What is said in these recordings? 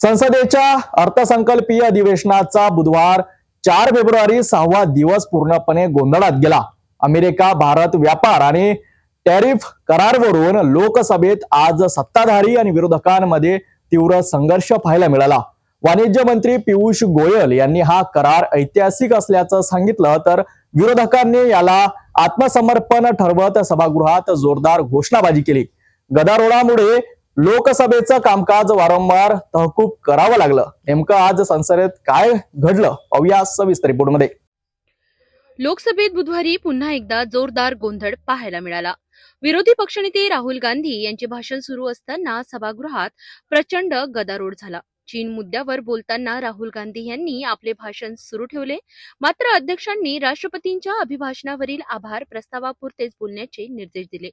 संसदेच्या अर्थसंकल्पीय अधिवेशनाचा बुधवार चार फेब्रुवारी सहावा दिवस पूर्णपणे गोंधळात गेला. अमेरिका भारत व्यापार आणि टॅरिफ करारवरून लोकसभेत आज सत्ताधारी आणि विरोधकांमध्ये तीव्र संघर्ष पाहायला मिळाला. वाणिज्य मंत्री पियुष गोयल यांनी हा करार ऐतिहासिक असल्याचं सांगितलं तर विरोधकांनी याला आत्मसमर्पण ठरवत सभागृहात जोरदार घोषणाबाजी केली. गदारोळामुळे लोकसभेचं कामकाज वारंवार तहकूब करावं लागलं. नेमकं आज संसदेत काय घडलं? पाहूया सविस्तर रिपोर्टमध्ये. लोकसभेत बुधवारी पुन्हा एकदा जोरदार गोंधळ पाहायला मिळाला. विरोधी पक्षनेते राहुल गांधी यांचे भाषण सुरू असताना सभागृहात प्रचंड गदारोळ झाला. चीन मुद्द्यावर बोलताना राहुल गांधी यांनी आपले भाषण सुरू ठेवले. मात्र अध्यक्षांनी राष्ट्रपतींच्या अभिभाषणावरील आभार प्रस्तावापुरतेच बोलण्याचे निर्देश दिले.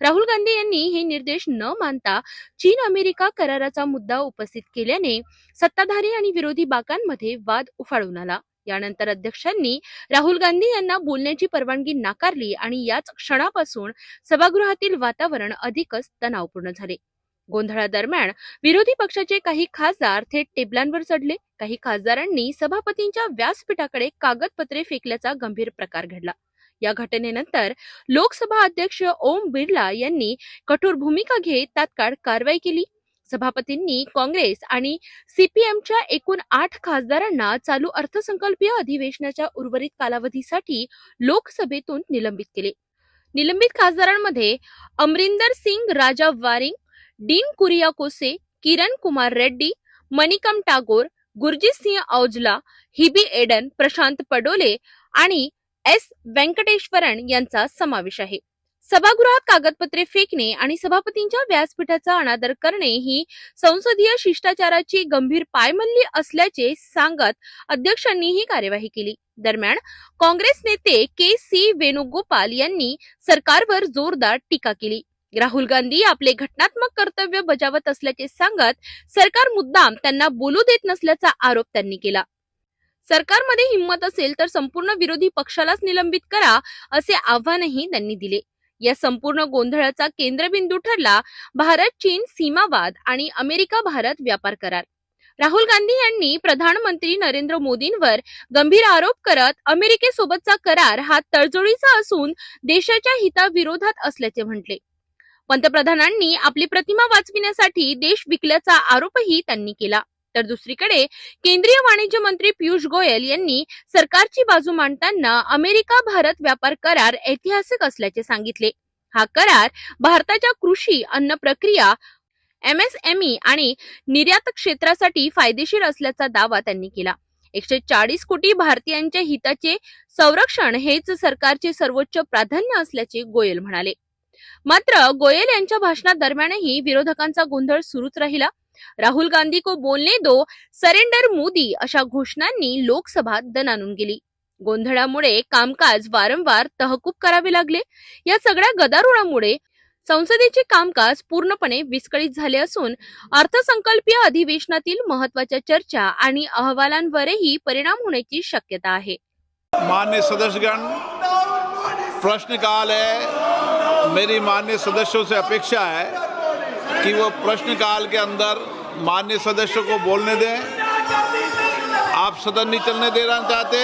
राहुल गांधी यांनी हे निर्देश न मानता चीन अमेरिका कराराचा मुद्दा उपस्थित केल्याने सत्ताधारी आणि विरोधी बाकांमध्ये वाद उफाळून आला. यानंतर अध्यक्षांनी राहुल गांधी यांना बोलण्याची परवानगी नाकारली आणि याच क्षणापासून सभागृहातील वातावरण अधिकच तणावपूर्ण झाले. गोंधळादरम्यान विरोधी पक्षाचे काही खासदार थेट टेबलांवर चढले. काही खासदारांनी सभापतींच्या व्यासपीठाकडे कागदपत्रे फेकल्याचा गंभीर प्रकार घडला. या घटनेनंतर लोकसभा अध्यक्ष ओम बिर्ला यांनी कठोर भूमिका घेत तात्काळ कारवाई केली. सभापतींनी काँग्रेस आणि सीपीएमच्या एकूण आठ खासदारांना चालू अर्थसंकल्पीय अधिवेशनाच्या उर्वरित कालावधीसाठी लोकसभेतून निलंबित केले. निलंबित खासदारांमध्ये अमरिंदर सिंग राजा वारिंग डीन कुरियाकोसे किरण कुमार रेड्डी मणिकम टागोर गुरजीत सिंह औजला हिबी एडन प्रशांत पडोले आणि एस व्यंकटेश्वरन यांचा समावेश आहे. सभागृहात कागदपत्रे फेकणे आणि सभापतींच्या व्यासपीठाचा अनादर करणे ही संसदीय शिष्टाचाराची गंभीर पायमल्ली असल्याचे सांगत अध्यक्षांनी ही कार्यवाही केली. दरम्यान काँग्रेस नेते के सी वेणुगोपाल यांनी सरकारवर जोरदार टीका केली. राहुल गांधी आपले घटनात्मक कर्तव्य बजावत असल्याचे सांगत सरकार मुद्दाम त्यांना बोलू देत नसल्याचा आरोप त्यांनी केला. सरकारमध्ये हिंमत असेल तर संपूर्ण विरोधी पक्षालाच निलंबित करा असे आव्हानही त्यांनी दिले. या संपूर्ण गोंधळाचा केंद्रबिंदू ठरला भारत चीन सीमावाद आणि अमेरिका भारत व्यापार करार. राहुल गांधी यांनी प्रधानमंत्री नरेंद्र मोदींवर गंभीर आरोप करत अमेरिकेसोबतचा करार हा तडजोडीचा असून देशाच्या हिताविरोधात असल्याचे म्हटले. पंतप्रधानांनी आपली प्रतिमा वाचविण्यासाठी देश विकल्याचा आरोपही त्यांनी केला. तर दुसरीकडे केंद्रीय वाणिज्य मंत्री पियुष गोयल यांनी सरकारची बाजू मांडताना अमेरिका भारत व्यापार करार ऐतिहासिक असल्याचे सांगितले. हा करार भारताच्या कृषी अन्न प्रक्रिया एमएसएमई आणि निर्यात क्षेत्रासाठी फायदेशीर असल्याचा दावा त्यांनी केला. एकशे चाळीस कोटी भारतीयांच्या हिताचे संरक्षण हेच सरकारचे सर्वोच्च प्राधान्य असल्याचे गोयल म्हणाले. मात्र गोयल यांच्या भाषणा दरम्यानही विरोधकांचा गोंधळ सुरूच राहिला. राहुल गांधी को बोलने दो सरेंडर मोदी अशा घोषणांनी लोकसभा दणानून गेली. गोंधळामुळे कामकाज वारंवार तहकूब करावे लागले. या सगळ्या गदारोळामुळे संसदेचे कामकाज पूर्णपणे विस्कळीत झाले असून अर्थसंकल्पीय अधिवेशनातील महत्त्वाच्या चर्चा आणि अहवालांवरही परिणाम होण्याची शक्यता आहे. मान्य सदस्यगण प्रश्नकाल है मेरी मान्य सदस्यों से अपेक्षा है कि वो प्रश्नकाल के अंदर मान्य सदस्यों को बोलने दें। आप सदन नहीं चलने देना चाहते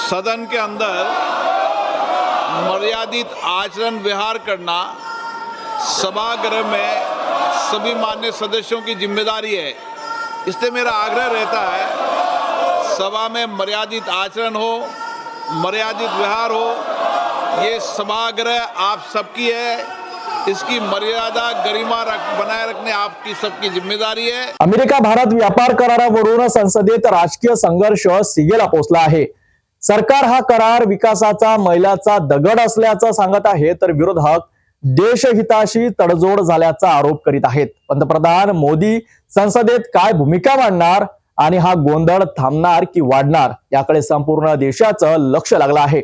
सदन के अंदर मर्यादित आचरण व्यवहार करना सभागृह में सभी मान्य सदस्यों की ज़िम्मेदारी है। इसलिए मेरा आग्रह रहता है, सभा में मर्यादित आचरण हो मर्यादित व्यवहार हो ये सभागृह आप सबकी है। इसकी मर्यादा गरिमा रख बनाए रखने आपकी सबकी जिम्मेदारी है। अमेरिका भारत व्यापार करारावरून संसदेत राजकीय संघर्ष सिगेला पोचला आहे. सरकार हा करार विकासाचा मैलाचा दगड असल्याचं सांगत आहे तर विरोधक देशहिताशी तडजोड झाल्याचा आरोप करीत आहेत. पंतप्रधान मोदी संसदेत काय भूमिका मांडणार? आणि हा गोंधळ थांबणार की वाढणार याकडे संपूर्ण देशाचं लक्ष लागलं आहे.